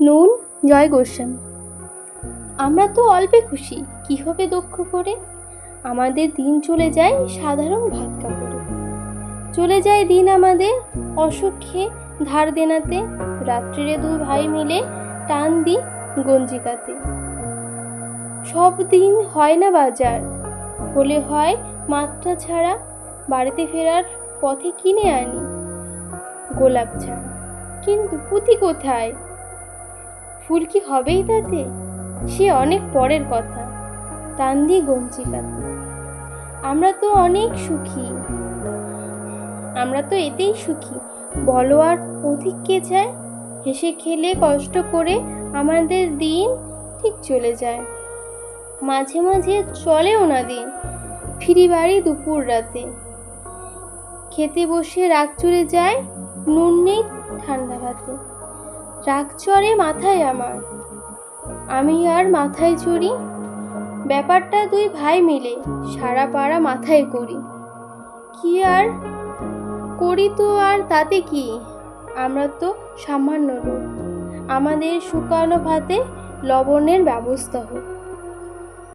নুন, জয় গোস্বামী। আমরা তো অল্পে খুশি কি হবে দক্ষ করে? আমাদের দিন চলে যায় সাধারণ ভাত কাপড়ে। চলে যায় দিন আমাদের অসুখে ধার দেনাতে, রাত্রিরে দুই ভাই মিলে টান দি গঞ্জিকাতে। সব দিন হয় না বাজার, হলে হয় মাত্রা ছাড়া, বাড়িতে ফেরার পথে কিনে আনি গোলাপ ছাড়া কিন্তু পুঁতি কোথায়? ফুল কি হবেই তাতে? সে অনেক পরের কথা। টান দিয়ে গঞ্জিকাতে আমরা তো অনেক সুখী। আমরা তো এতেই সুখী। বলো আর অধিক কে চায়? হেসে খেলে কষ্ট করে আমাদের দিন ঠিক চলে যায়। মাঝে মাঝে চলেও না দিন। ফিরি বাড়ি দুপুর রাতে। খেতে বসে রাগ চলে যায় নুন নেই ঠান্ডা ভাতে। রাগ চড়ে মাথায় আমার। আমি আর মাথায় চড়ি, ব্যাপারটা দুই ভাই মিলে সারা পাড়া মাথায় করি। কি আর করি তো আর তাতে কি? আমরা তো সামান্য লোক। আমাদের শুকানো ভাতে লবণের ব্যবস্থা হোক।